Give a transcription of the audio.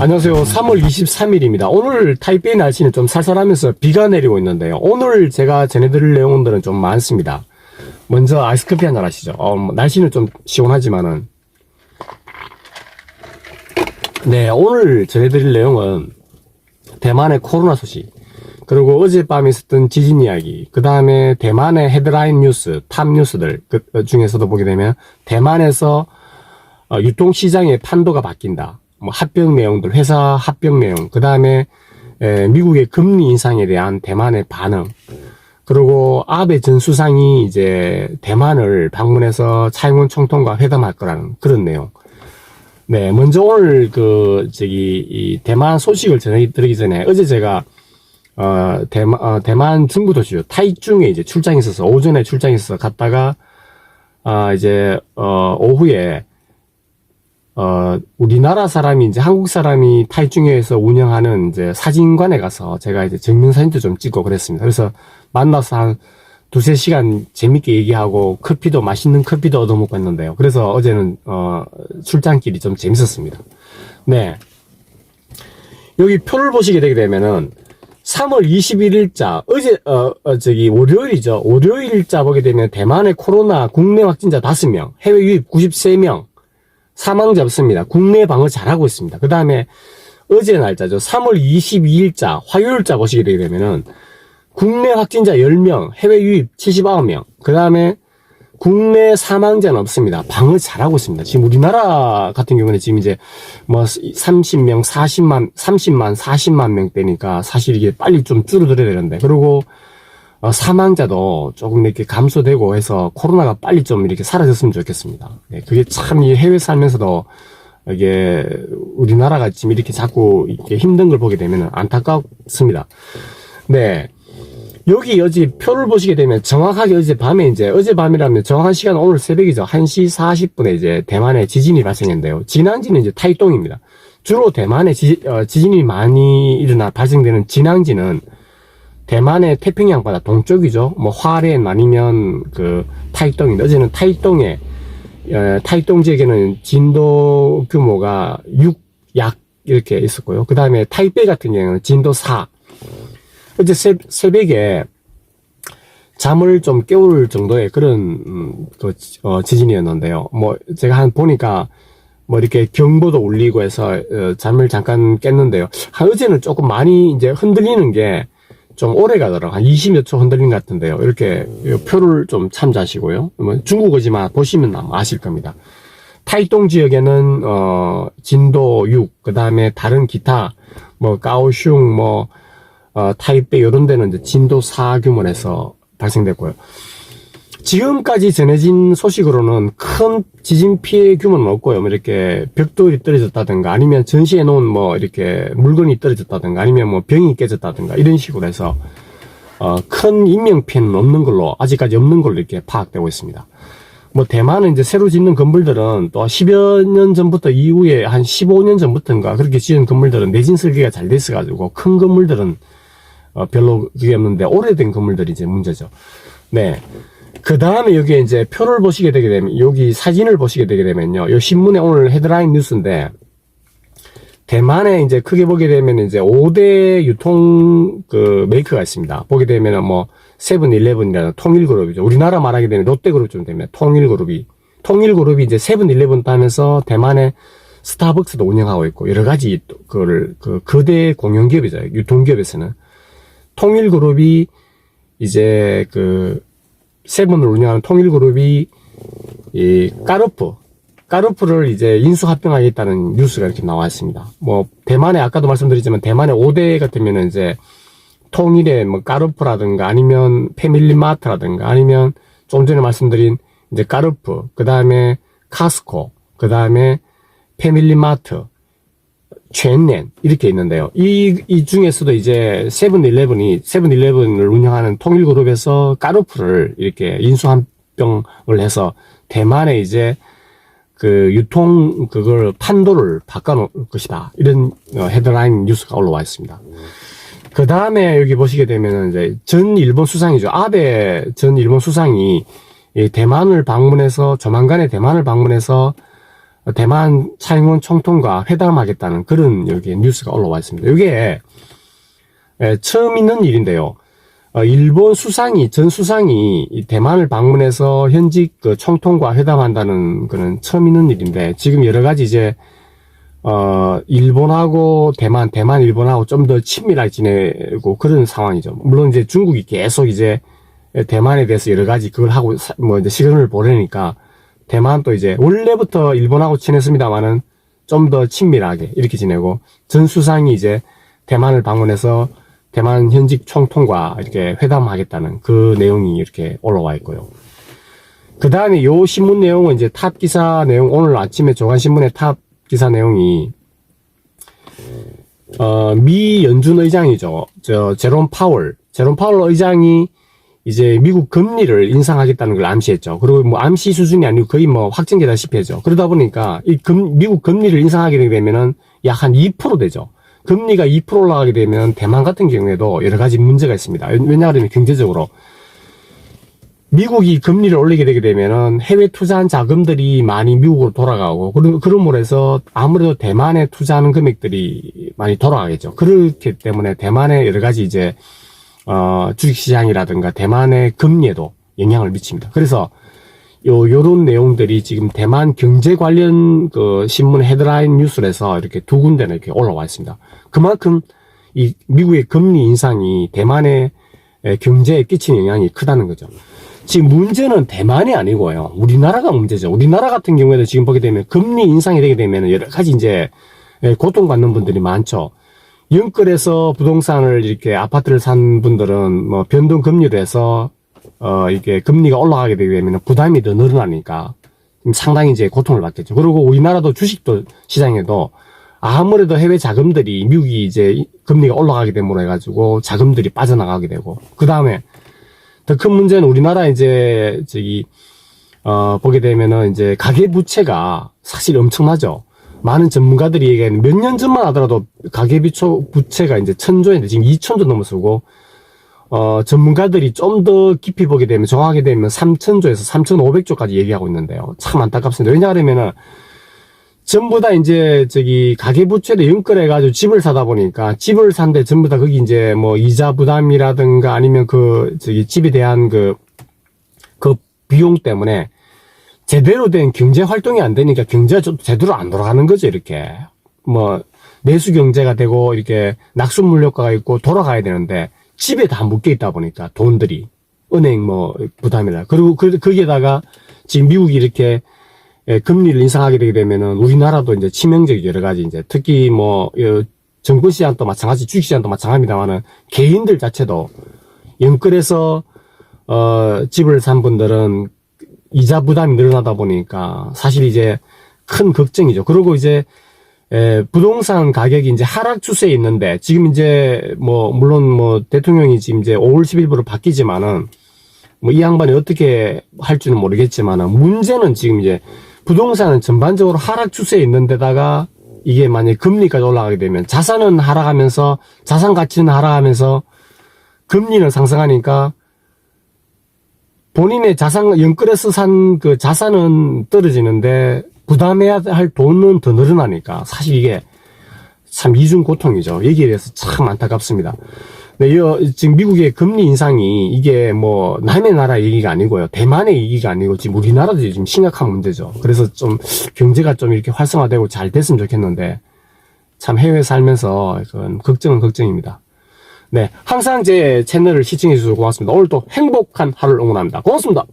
안녕하세요. 3월 23일입니다. 오늘 타이베이 날씨는 좀 살살하면서 비가 내리고 있는데요. 오늘 제가 전해드릴 내용들은 좀 많습니다. 먼저 아이스커피 한잔 하시죠. 어, 뭐 날씨는 좀 시원하지만은. 네, 오늘 전해드릴 내용은 대만의 코로나 소식, 그리고 어젯밤에 있었던 지진 이야기, 그 다음에 대만의 헤드라인 뉴스, 탑 뉴스들 그 중에서도 보게 되면 대만에서 어, 유통시장의 판도가 바뀐다. 뭐 합병 내용들, 회사 합병 내용, 그 다음에 미국의 금리 인상에 대한 대만의 반응, 그리고 아베 전 수상이 이제 대만을 방문해서 차이원 총통과 회담할 거라는 그런 내용. 네, 먼저 오늘 그 저기 이 대만 소식을 전해 드리기 전에 어제 제가 어 대만 어, 대만 중부 도시죠 타이중에 이제 출장했어서 오전에 출장했어서 갔다가 아 이제 어 오후에 어, 우리나라 사람이 이제 한국 사람이 타이중에서 운영하는 이제 사진관에 가서 제가 이제 증명 사진도 좀 찍고 그랬습니다. 그래서 만나서 한 두세 시간 재밌게 얘기하고 커피도 맛있는 커피도 얻어먹고 했는데요. 그래서 어제는, 어, 출장길이 좀 재밌었습니다. 네. 여기 표를 보시게 되게 되면은 3월 21일자, 어제, 어, 어, 저기, 월요일이죠. 월요일자 보게 되면 대만의 코로나 국내 확진자 5명, 해외 유입 93명, 사망자 없습니다. 국내 방어 잘하고 있습니다. 그 다음에 어제 날짜죠. 3월 22일자, 화요일자 보시게 되면은 국내 확진자 10명, 해외 유입 79명, 그 다음에 국내 사망자는 없습니다. 방어 잘하고 있습니다. 지금 우리나라 같은 경우는 지금 이제 뭐 30명, 40만, 30만, 40만 명대니까 사실 이게 빨리 좀 줄어들어야 되는데. 그리고 어, 사망자도 조금 이렇게 감소되고 해서 코로나가 빨리 좀 이렇게 사라졌으면 좋겠습니다. 네, 그게 참 이 해외 살면서도 이게 우리나라가 지금 이렇게 자꾸 이렇게 힘든 걸 보게 되면 안타깝습니다. 네. 여기 어제 표를 보시게 되면 정확하게 어제 밤에 이제 어제 밤이라면 정확한 시간은 오늘 새벽이죠. 1시 40분에 이제 대만에 지진이 발생했는데요. 진앙지는 이제 타이동입니다. 주로 대만에 지, 어, 지진이 많이 일어나 발생되는 진앙지는 대만의 태평양 바다 동쪽이죠. 뭐 화롄 아니면 그 타이동인데 어제는 타이동에 어, 타이동 지역에는 진도 규모가 6, 약 이렇게 있었고요. 그 다음에 타이베이 같은 경우는 진도 4. 어제 새, 새벽에 잠을 좀 깨울 정도의 그런 음, 그, 어, 지진이었는데요. 뭐 제가 한 보니까 뭐 이렇게 경보도 울리고 해서 어, 잠을 잠깐 깼는데요. 한 어제는 조금 많이 이제 흔들리는 게 좀 오래 가더라고요. 한 20몇 초 흔들린 것 같은데요. 이렇게 표를 좀 참조하시고요. 뭐 중국어지만 보시면 아실 겁니다. 타이동 지역에는 어 진도 6, 그 다음에 다른 기타 뭐 가오슝, 뭐 어, 타이베 이런 데는 진도 4 규모에서 발생됐고요. 지금까지 전해진 소식으로는 큰 지진 피해 규모는 없고요. 뭐 이렇게 벽돌이 떨어졌다든가 아니면 전시해 놓은 뭐 이렇게 물건이 떨어졌다든가 아니면 뭐 병이 깨졌다든가 이런 식으로 해서 어, 큰 인명 피해는 없는 걸로 아직까지 없는 걸로 이렇게 파악되고 있습니다. 뭐 대만은 이제 새로 짓는 건물들은 또 10여 년 전부터 이후에 한 15년 전부터인가 그렇게 지은 건물들은 내진 설계가 잘돼 있어가지고 큰 건물들은 어, 별로 그게 없는데 오래된 건물들이 이제 문제죠. 네. 그 다음에 여기 이제 표를 보시게 되게 되면, 여기 사진을 보시게 되게 되면요. 이 신문에 오늘 헤드라인 뉴스인데, 대만에 이제 크게 보게 되면 이제 5대 유통 그 메이커가 있습니다. 보게 되면은 뭐, 세븐일레븐이라는 통일그룹이죠. 우리나라 말하게 되면 롯데그룹 좀 되면 통일그룹이, 통일그룹이 이제 세븐일레븐 따면서 대만에 스타벅스도 운영하고 있고, 여러 가지 그걸, 그, 거대 공용기업이죠. 유통기업에서는. 통일그룹이 이제 그, 세븐을 운영하는 통일그룹이 이 까르프 까르프를 이제 인수합병하겠다는 뉴스가 이렇게 나와 있습니다. 뭐 대만에 아까도 말씀드렸지만 대만의 5대 같으면은 이제 통일의 뭐 까르프라든가 아니면 패밀리마트라든가 아니면 좀 전에 말씀드린 이제 까르프 그 다음에 카스코 그 다음에 패밀리마트 젠넨 이렇게 있는데요. 이, 이 중에서도 이제 세븐일레븐이 세븐일레븐을 운영하는 통일그룹에서 까르프를 이렇게 인수합병을 해서 대만에 이제 그 유통 그걸 판도를 바꿔놓을 것이다 이런 어, 헤드라인 뉴스가 올라와 있습니다. 그 다음에 여기 보시게 되면 이제 전 일본 수상이죠. 아베 전 일본 수상이 이 대만을 방문해서 조만간에 대만을 방문해서 대만 차이원 총통과 회담하겠다는 그런 여기 뉴스가 올라와 있습니다. 이게 에, 처음 있는 일인데요. 어, 일본 수상이 전 수상이 이 대만을 방문해서 현직 그 총통과 회담한다는 그런 처음 있는 일인데 지금 여러 가지 이제 어 일본하고 대만 대만 일본하고 좀 더 친밀하게 지내고 그런 상황이죠. 물론 이제 중국이 계속 이제 대만에 대해서 여러 가지 그걸 하고 사- 뭐 이제 시간을 보내니까 대만 또 이제 원래부터 일본하고 친했습니다만은 좀 더 친밀하게 이렇게 지내고 전 수상이 이제 대만을 방문해서 대만 현직 총통과 이렇게 회담하겠다는 그 내용이 이렇게 올라와 있고요. 그 다음에 요 신문 내용은 이제 탑 기사 내용, 오늘 아침에 조간신문의 탑 기사 내용이, 어, 미 연준 의장이죠. 저, 제롬 파월. 제롬 파월 의장이 이제 미국 금리를 인상하겠다는 걸 암시했죠. 그리고 뭐 암시 수준이 아니고 거의 뭐 확정되다시피 했죠. 그러다 보니까 이 금, 미국 금리를 인상하게 되면은 약 한 2% 되죠. 금리가 2% 올라가게 되면 대만 같은 경우에도 여러 가지 문제가 있습니다. 왜냐하면 경제적으로 미국이 금리를 올리게 되게 되면은 해외 투자한 자금들이 많이 미국으로 돌아가고 그런 그럼으로 해서 아무래도 대만에 투자하는 금액들이 많이 돌아가겠죠. 그렇기 때문에 대만의 여러 가지 이제 어 주식시장이라든가 대만의 금리에도 영향을 미칩니다. 그래서 요 요런 내용들이 지금 대만 경제 관련 그 신문 헤드라인 뉴스에서 이렇게 두 군데나 이렇게 올라와 있습니다. 그만큼 이 미국의 금리 인상이 대만의 에, 경제에 끼치는 영향이 크다는 거죠. 지금 문제는 대만이 아니고요. 우리나라가 문제죠. 우리나라 같은 경우에도 지금 보게 되면 금리 인상이 되게 되면 여러 가지 이제 에, 고통받는 분들이 많죠. 영끌에서 부동산을 이렇게 아파트를 산 분들은 뭐 변동 금리로 해서 어 이게 금리가 올라가게 되게 되면 부담이 더 늘어나니까 좀 상당히 이제 고통을 받겠죠. 그리고 우리나라도 주식도 시장에도 아무래도 해외 자금들이 미국이 이제 금리가 올라가게 됨으로 해가지고 자금들이 빠져나가게 되고 그 다음에 더 큰 문제는 우리나라 이제 저기 어 보게 되면은 이제 가계 부채가 사실 엄청나죠. 많은 전문가들이 얘기하는 몇 년 전만 하더라도 가계 비초 부채가 이제 천조인데 지금 이천조 넘어서고 어 전문가들이 좀 더 깊이 보게 되면 정확하게 되면 3천조에서 3,500조까지 얘기하고 있는데요. 참 안타깝습니다. 왜냐하면은 전부 다 이제 저기 가계부채도 연끌해 가지고 집을 사다 보니까 집을 산데 전부 다 거기 이제 뭐 이자 부담이라든가 아니면 그 저기 집에 대한 그, 그 비용 때문에 제대로 된 경제 활동이 안 되니까 경제가 좀 제대로 안 돌아가는 거죠, 이렇게. 뭐, 내수 경제가 되고, 이렇게 낙수 물효과가 있고 돌아가야 되는데, 집에 다 묶여 있다 보니까 돈들이. 은행 뭐, 부담이라. 그리고 그, 거기에다가 지금 미국이 이렇게 예, 금리를 인상하게 되게 되면은 우리나라도 이제 치명적 여러 가지 이제 특히 뭐, 어, 정권 시장도 마찬가지, 주식 시장도 마찬가지입니다만은 개인들 자체도 연끌에서 어, 집을 산 분들은 이자 부담이 늘어나다 보니까 사실 이제 큰 걱정이죠. 그리고 이제 에, 부동산 가격이 이제 하락 추세에 있는데 지금 이제 뭐 물론 뭐 대통령이 지금 이제 5월 10일부로 바뀌지만은 뭐 이 양반이 어떻게 할지는 모르겠지만은 문제는 지금 이제 부동산은 전반적으로 하락 추세에 있는데다가 이게 만약에 금리까지 올라가게 되면 자산은 하락하면서 자산 가치는 하락하면서 금리는 상승하니까 본인의 자산, 연끌에서 산 그 자산은 떨어지는데 부담해야 할 돈은 더 늘어나니까 사실 이게 참 이중 고통이죠. 여기에 대해서 참 안타깝습니다. 네, 이 지금 미국의 금리 인상이 이게 뭐 남의 나라 얘기가 아니고요. 대만의 얘기가 아니고 지금 우리나라도 지금 심각한 문제죠. 그래서 좀 경제가 좀 이렇게 활성화되고 잘 됐으면 좋겠는데 참 해외 살면서 그건 걱정은 걱정입니다. 네, 항상 제 채널을 시청해 주셔서 고맙습니다. 오늘도 행복한 하루를 응원합니다. 고맙습니다.